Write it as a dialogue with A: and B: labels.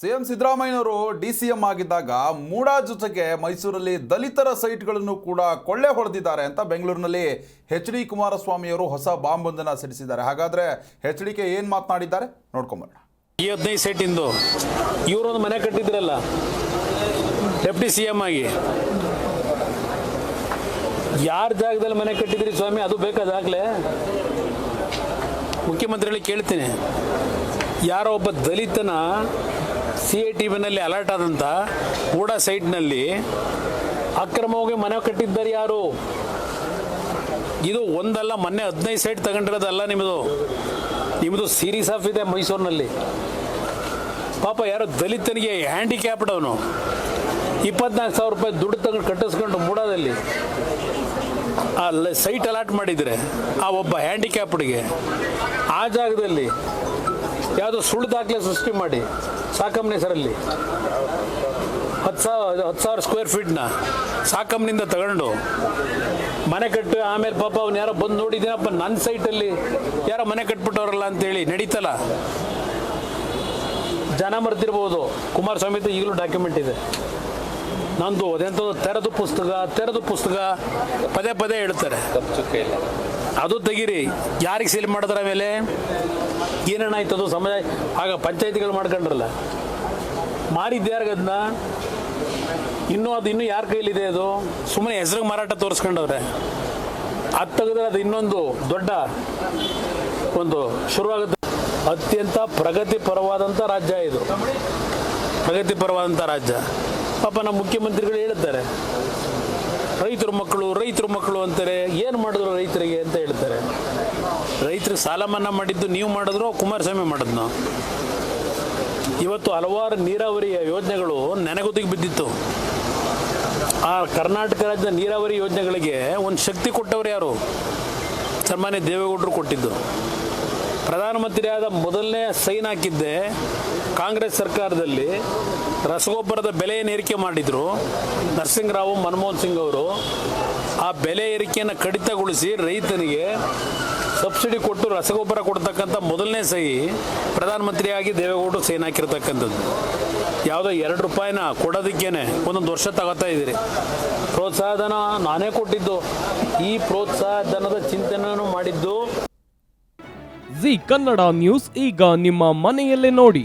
A: CM ಸಿದ್ದರಾಮಯ್ಯನವರು D C M ಆಗಿದ್ದಾಗ ಮೂಡಾ ಜೊತೆಗೆ ಮೈಸೂರಲ್ಲಿ ದಲಿತರ ಸೈಟ್ಗಳನ್ನು ಕೂಡ ಕೊಳ್ಳೆ ಹೊಡೆದಿದ್ದಾರೆ ಅಂತ ಬೆಂಗಳೂರಿನಲ್ಲಿ ಎಚ್ ಡಿ ಕುಮಾರಸ್ವಾಮಿಯವರು ಹೊಸ ಬಾಂಬ್ ಒಂದನ್ನು ಸಿಡಿಸಿದ್ದಾರೆ. ಹಾಗಾದ್ರೆ ಎಚ್ ಡಿ ಕೆ ಏನು ಮಾತನಾಡಿದ್ದಾರೆ? ನೋಡ್ಕೊಂಬರೋಣ.
B: ಈ ಹದಿನೈದು ಸೈಟಿಂದು ಇವರೊಂದು ಮನೆ ಕಟ್ಟಿದ್ರಲ್ಲ ಡೆಪ್ಟಿ ಸಿ ಎಂ ಆಗಿ. ಯಾರ ಜಾಗದಲ್ಲಿ ಮನೆ ಕಟ್ಟಿದ್ರಿ ಸ್ವಾಮಿ? ಅದು ಬೇಕಾದಾಗಲೇ ಮುಖ್ಯಮಂತ್ರಿಗಳಿಗೆ ಕೇಳ್ತೀನಿ. ಯಾರೋ ಒಬ್ಬ ದಲಿತನ ಸಿ ಎ ಟಿ ವಿನಲ್ಲಿ ಅಲರ್ಟ್ ಆದಂಥ ಕೂಡ ಸೈಟ್ನಲ್ಲಿ ಅಕ್ರಮವಾಗಿ ಮನೆ ಕಟ್ಟಿದ್ದಾರೆ ಯಾರು? ಇದು ಒಂದಲ್ಲ, ಮೊನ್ನೆ ಹದಿನೈದು ಸೈಟ್ ತಗೊಂಡಿರೋದಲ್ಲ ನಿಮ್ಮದು ನಿಮ್ಮದು ಸೀರೀಸ್ ಆಫ್ ಇದೆ ಮೈಸೂರಿನಲ್ಲಿ. ಪಾಪ ಯಾರು ದಲಿತನಿಗೆ ಹ್ಯಾಂಡಿಕ್ಯಾಪ್ಡ್ ಅವನು? ಇಪ್ಪತ್ನಾಲ್ಕು ಸಾವಿರ ರೂಪಾಯಿ ದುಡ್ಡು ತಗೊಂಡು ಕಟ್ಟಿಸ್ಕೊಂಡು ಮೂಡದಲ್ಲಿ ಆ ಸೈಟ್ ಅಲಾಟ್ ಮಾಡಿದರೆ ಆ ಒಬ್ಬ ಹ್ಯಾಂಡಿಕ್ಯಾಪ್ಡ್ಗೆ ಆ ಜಾಗದಲ್ಲಿ ಯಾವುದೋ ಸುಳ್ಳು ದಾಖಲೆ ಸೃಷ್ಟಿ ಮಾಡಿ. ಸಾಕಮ್ಮನ ಹೆಸರಲ್ಲಿ. ಹತ್ತು ಸಾವಿರ ಹತ್ತು ಸಾವಿರ ಸ್ಕ್ವೇರ್ ಫೀಟ್ನ ಸಾಕಮ್ಮನಿಂದ ತಗೊಂಡು ಮನೆ ಕಟ್ಟು, ಆಮೇಲೆ ಪಾಪ ಅವ್ನು ಯಾರೋ ಬಂದು ನೋಡಿದ್ದೀನಪ್ಪ ನನ್ನ ಸೈಟಲ್ಲಿ ಯಾರೋ ಮನೆ ಕಟ್ಬಿಟ್ಟವ್ರಲ್ಲ ಅಂತೇಳಿ ನಡೀತಲ್ಲ. ಜನ ಮರ್ತಿರ್ಬೋದು ಕುಮಾರಸ್ವಾಮಿ ಈಗಲೂ ಡಾಕ್ಯುಮೆಂಟ್ ಇದೆ. ನಂದು ಅದೆಂಥದ್ದು ತೆರೆದು ಪುಸ್ತಕ ತೆರೆದು ಪುಸ್ತಕ ಪದೇ ಪದೇ ಹೇಳ್ತಾರೆ. ಅದು ತೆಗೀರಿ. ಯಾರಿಗೆ ಸೇಲ್ ಮಾಡಿದ್ರ ಮೇಲೆ? ಏನೇನಾಯ್ತು ಅದು ಸಮಯ? ಆಗ ಪಂಚಾಯತಿಗಳು ಮಾಡ್ಕೊಂಡ್ರಲ್ಲ. ಅದನ್ನ ಇನ್ನೂ ಅದು ಇನ್ನೂ ಯಾರ ಕೈಲಿದೆ ಅದು? ಸುಮ್ಮನೆ ಹೆಸರು ಮಾರಾಟ ತೋರಿಸ್ಕೊಂಡವ್ರೆ. ಅದು ತೆಗೆದ್ರೆ ಅದು ಇನ್ನೊಂದು ದೊಡ್ಡ ಒಂದು ಶುರುವಾಗುತ್ತೆ. ಅತ್ಯಂತ ಪ್ರಗತಿಪರವಾದಂಥ ರಾಜ್ಯ ಇದು. ಪ್ರಗತಿಪರವಾದಂಥ ರಾಜ್ಯ. ಪಾಪ ನಮ್ಮ ಮುಖ್ಯಮಂತ್ರಿಗಳು ಹೇಳ್ತಾರೆ. ರೈತರ ಮಕ್ಕಳು ರೈತರ ಮಕ್ಕಳು ಅಂತಾರೆ. ಏನು ಮಾಡಿದ್ರು ರೈತರಿಗೆ? ರೈತರಿಗೆ ಸಾಲ ಮನ್ನಾ ಮಾಡಿದ್ದು ನೀವು ಮಾಡಿದ್ರು ಕುಮಾರಸ್ವಾಮಿ ಮಾಡಿದ್ನು ಇವತ್ತು ಹಲವಾರು ನೀರಾವರಿಯ ಯೋಜನೆಗಳು ನೆನೆಗುದಿಗೆ ಬಿದ್ದಿತ್ತು. ಆ ಕರ್ನಾಟಕ ರಾಜ್ಯದ ನೀರಾವರಿ ಯೋಜನೆಗಳಿಗೆ ಒಂದು ಶಕ್ತಿ ಕೊಟ್ಟವ್ರು ಯಾರು? ಸನ್ಮಾನ್ಯ ದೇವೇಗೌಡರು ಕೊಟ್ಟಿದ್ದು. ಪ್ರಧಾನಮಂತ್ರಿಯಾದ ಮೊದಲನೇ ಸೈನ್ ಹಾಕಿದ್ದೆ. ಕಾಂಗ್ರೆಸ್ ಸರ್ಕಾರದಲ್ಲಿ ರಸಗೊಬ್ಬರದ ಬೆಲೆ ಏರಿಕೆ ಮಾಡಿದ್ರು? ನರಸಿಂಹರಾವ್, ಮನಮೋಹನ್ ಸಿಂಗ್ ಅವರು ಆ ಬೆಲೆ ಏರಿಕೆಯನ್ನು ಕಡಿತಗೊಳಿಸಿ ರೈತನಿಗೆ ಸಬ್ಸಿಡಿ ಕೊಟ್ಟು ರಸಗೊಬ್ಬರ ಕೊಡ್ತಕ್ಕಂಥ ಮೊದಲನೇ ಸಹಿ ಪ್ರಧಾನಮಂತ್ರಿಯಾಗಿ ದೇವೇಗೌಡರು ಸೈನ್ ಹಾಕಿರ್ತಕ್ಕಂಥದ್ದು. ಯಾವುದೋ ಎರಡು ರೂಪಾಯಿನ ಕೊಡೋದಕ್ಕೇನೆ ಒಂದೊಂದು ವರ್ಷ ತಗೋತಾ ಇದ್ದೀರಿ. ಪ್ರೋತ್ಸಾಹಧನ ನಾನೇ ಕೊಟ್ಟಿದ್ದು. ಈ ಪ್ರೋತ್ಸಾಹಧನದ ಚಿಂತನೆಯನ್ನು ಮಾಡಿದ್ದು
C: ಜಿ ಕನ್ನಡ ನ್ಯೂಸ್, ಈಗ ನಿಮ್ಮ ಮನೆಯಲ್ಲೇ ನೋಡಿ.